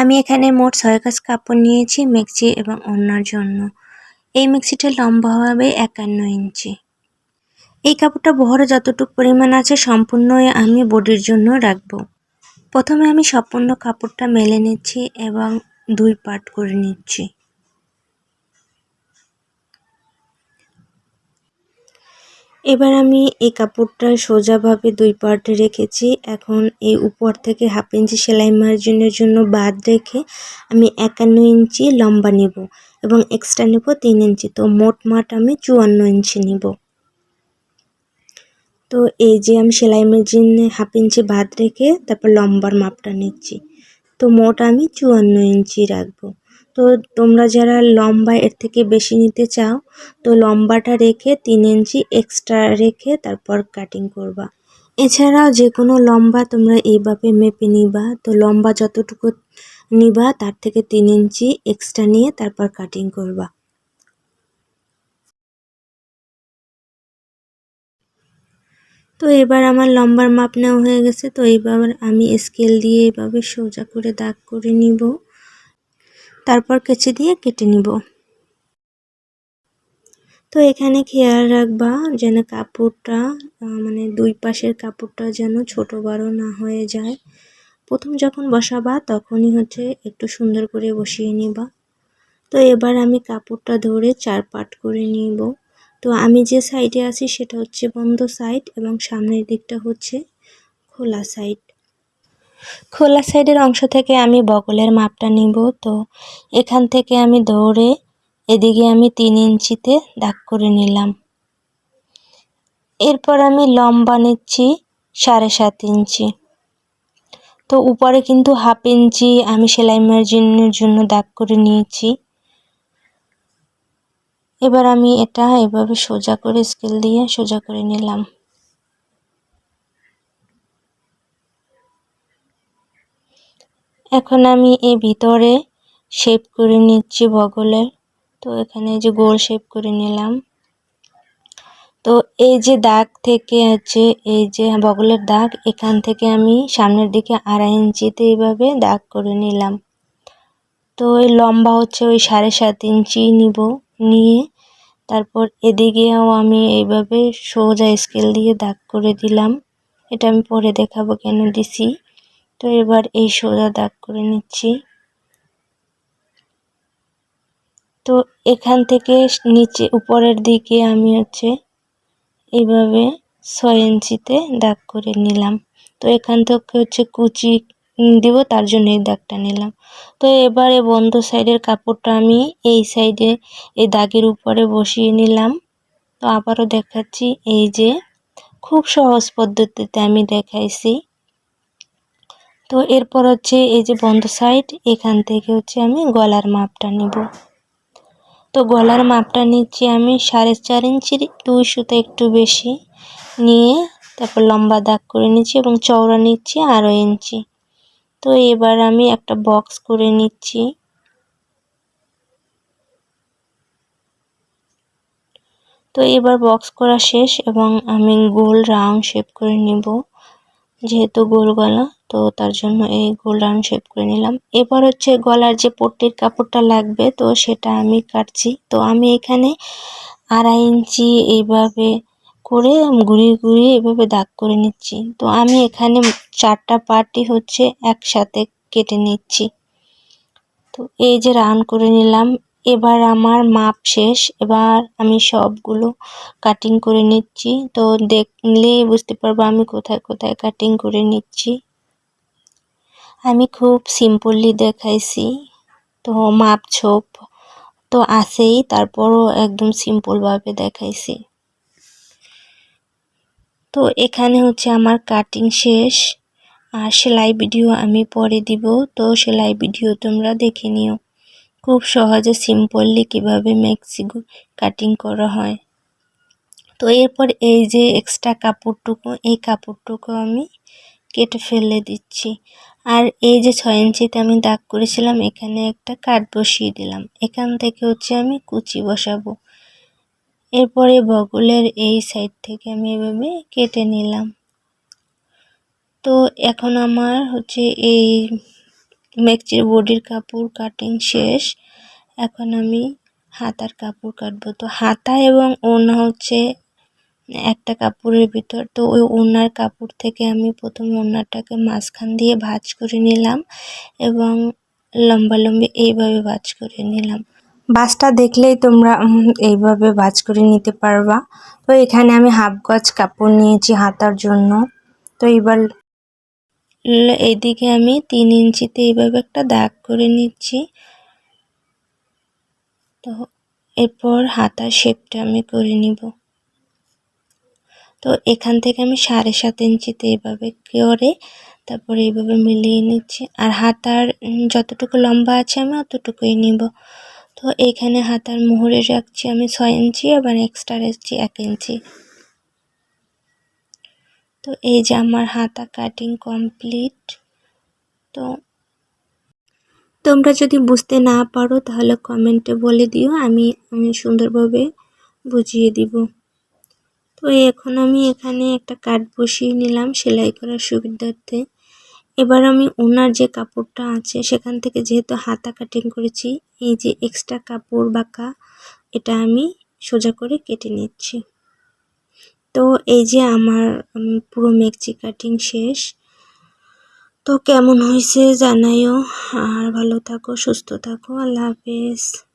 আমি এখানে মোট ছয় কাজ কাপড় নিয়েছি, মিক্সি এবং অন্যার জন্য। এই মিক্সিটা লম্বা হবে একান্ন ইঞ্চি। এই কাপড়টা বহরে যতটুকু পরিমাণ আছে সম্পূর্ণ আমি বডির জন্য রাখব। প্রথমে আমি সম্পূর্ণ কাপড়টা মেলে নিচ্ছি এবং দুই পার্ট করে নিচ্ছি। এবার আমি এই কাপড়টা সোজাভাবে দুই পার্টে রেখেছি। এখন এই উপর থেকে হাফ ইঞ্চি সেলাই মার্জিনের জন্য বাদ রেখে আমি একান্ন ইঞ্চি লম্বা নিব এবং এক্সট্রা নেব তিন ইঞ্চি। তো মোট মাঠ আমি চুয়ান্ন ইঞ্চি নিব। তো এই যে আমি সেলাই মেশিনে হাফ ইঞ্চি বাদ রেখে তারপর লম্বার মাপটা নিচ্ছি। তো মোট আমি চুয়ান্ন ইঞ্চি রাখব। তো তোমরা যারা লম্বা এর থেকে বেশি নিতে চাও, তো লম্বাটা রেখে তিন ইঞ্চি এক্সট্রা রেখে তারপর কাটিং করবা। এছাড়াও যে কোনো লম্বা তোমরা এইভাবে মেপে নিবা, তো লম্বা যতটুকু নিবা, তার থেকে তিন ইঞ্চি এক্সট্রা নিয়ে তারপর কাটিং করবা। তো এবার আমার লম্বার মাপ নেওয়া হয়ে গেছে, তো এইবার আমি স্কেল দিয়ে এভাবে সোজা করে দাগ করে নিব। তারপর কেচি দিয়ে কেটে নিব। তো এখানে খেয়াল রাখবা যেন কাপড়টা মানে দুই পাশের কাপড়টা যেন ছোট বড় না হয়ে যায়। প্রথম যখন বসাবা তখনই হচ্ছে একটু সুন্দর করে বসিয়ে নিবা। তো এবার আমি কাপড়টা ধরে চার পাট করে নিব। তো আমি যে সাইডে আছি সেটা হচ্ছে বন্ধ সাইড এবং সামনের দিকটা হচ্ছে খোলা সাইড। খোলা সাইডের অংশ থেকে আমি বগলের মাপটা নিব। তো এখান থেকে আমি দৌড়ে এদিকে আমি তিন ইঞ্চিতে দাগ করে নিলাম। এরপর আমি লম্বা নিচ্ছি সাড়ে সাত ইঞ্চি। তো উপরে কিন্তু হাফ ইঞ্চি আমি সেলাই মার্জিনের জন্য দাগ করে নিয়েছি। এবার আমি এটা এভাবে সোজা করে স্কেল দিয়ে সোজা করে নিলাম। এখন আমি এই ভিতরে শেপ করে নিচ্ছি বগলের। তো এখানে যে গোল শেপ করে নিলাম। তো এই যে দাগ থেকে আছে এই যে বগলের দাগ, এখান থেকে আমি সামনের দিকে আড়াই ইঞ্চিতে এইভাবে দাগ করে নিলাম। তো ওই লম্বা হচ্ছে ওই সাড়ে সাত ইঞ্চি নিব, নিয়ে তারপর এদিকেও আমি এইভাবে সোজা স্কেল দিয়ে দাগ করে দিলাম। এটা আমি পরে দেখাবো কেন দিছি। তো এবার এই সোজা দাগ করে নিচ্ছি। তো এখান থেকে নিচে, উপরের দিকে আমি হচ্ছে এইভাবে ছয় ইঞ্চিতে দাগ করে নিলাম। তো এখান থেকে হচ্ছে কুচি দিব, তার জন্য এই দাগটা নিলাম। তো এবারে বন্ধ সাইডের কাপড়টা আমি এই সাইডে, এই দাগের উপরে বসিয়ে নিলাম। তো আবারও দেখাচ্ছি, এই যে খুব সহজ পদ্ধতিতে আমি দেখাইছি। তো এরপর হচ্ছে এই যে বন্ধ সাইড এখান থেকে হচ্ছে আমি গলার মাপটা নেব। তো গলার মাপটা নিচ্ছি আমি সাড়ে চার ইঞ্চির, দুই সুতো একটু বেশি নিয়ে তারপর লম্বা দাগ করে নিচ্ছি এবং চওড়া নিচ্ছি আড়াই ইঞ্চি। তো এবার আমি একটা বক্স করে নিচ্ছি। তো এবার বক্স করা শেষ এবং আমি গোল রাউন্ড শেপ করে নিব, যেহেতু গোল গলা। তো তার জন্য এই গোল শেপ করে নিলাম। এবার হচ্ছে গলার যে পট্টির কাপড়টা লাগবে, তো সেটা আমি কাটছি। তো আমি এখানে আড়াই ইঞ্চি এইভাবে করে ঘুরিয়ে ঘুরিয়ে এভাবে দাগ করে নিচ্ছি। তো আমি এখানে চারটা পার্টি হচ্ছে একসাথে কেটে নিচ্ছি। তো এই যে রাউন্ড করে নিলাম। এবার আমার মাপ শেষ। এবার আমি সবগুলো কাটিং করে নিচ্ছি। তো দেখলেই বুঝতে পারব আমি কোথায় কোথায় কাটিং করে নিচ্ছি। আমি খুব সিম্পলি দেখাইছি। তো মাপ ছোপ তো আছেই, তারপরও একদম সিম্পলভাবে দেখাইছি। তো এখানে হচ্ছে আমার কাটিং শেষ। আর সেলাই ভিডিও আমি পরে দিব। তো সেলাই ভিডিও তোমরা দেখে নিও। খুব সহজে সিম্পললি কীভাবে মেক্সিকো কাটিং করা হয়। তো এরপর এই যে এক্সট্রা কাপড়টুকু, এই কাপড়টুকু আমি কেটে ফেলে দিচ্ছি। আর এই যে ছয় ইঞ্চিতে আমি দাগ করেছিলাম, এখানে একটা কাঠ বসিয়ে দিলাম। এখান থেকে হচ্ছে আমি কুচি বসাবো। এরপরে বগলের এই সাইড থেকে আমি এভাবে কেটে নিলাম। তো এখন আমার হচ্ছে এই মেকচির বডির কাপড় কাটিং শেষ। এখন আমি হাতার কাপড় কাটবো। তো হাতা এবং ওড়না হচ্ছে একটা কাপড়ের ভিতর। তো ওই ওড়নার কাপড় থেকে আমি প্রথম ওড়নাটাকে মাঝখান দিয়ে ভাঁজ করে নিলাম এবং লম্বা লম্বি এইভাবে ভাঁজ করে নিলাম। বাসটা দেখলেই তোমরা এইভাবে ভাঁজ করে নিতে পারবা। তো এখানে আমি হাফ গজ কাপড় নিয়েছি হাতার জন্য। তো এবার এইদিকে আমি তিন ইঞ্চিতে এইভাবে একটা দাগ করে নিচ্ছি। তো এরপর হাতার শেপটা আমি করে নিব। তো এখান থেকে আমি সাড়ে সাত ইঞ্চিতে এইভাবে করে তারপরে এইভাবে মিলিয়ে নিচ্ছি। আর হাতার যতটুকু লম্বা আছে আমি অতটুকুই নিব। তো এখানে হাতার মোহরে রাখছি আমি ছয় ইঞ্চি আবার এক্সট্রা রাখছি এক ইঞ্চি। তো এই যে আমার হাতা কাটিং কমপ্লিট তো তোমরা যদি বুঝতে না পারো তাহলে কমেন্টে বলে দিও, আমি আমি সুন্দরভাবে বুঝিয়ে দিব। তো এখন আমি এখানে একটা কাঠ বসিয়ে নিলাম সেলাই করার সুবিধার্থে। এবার আমি ওনার যে কাপড়টা আছে, সেখান থেকে যেহেতু হাতা কাটিং করেছি, এই যে এক্সট্রা কাপড় বাঁকা, এটা আমি সোজা করে কেটে নিচ্ছি। তো এই যে আমার পুরো মেকচি কাটিং শেষ। তো কেমন হয়েছে জানাইও। আর ভালো থাকো, সুস্থ থাকো, আল্লাহ হাফেজ।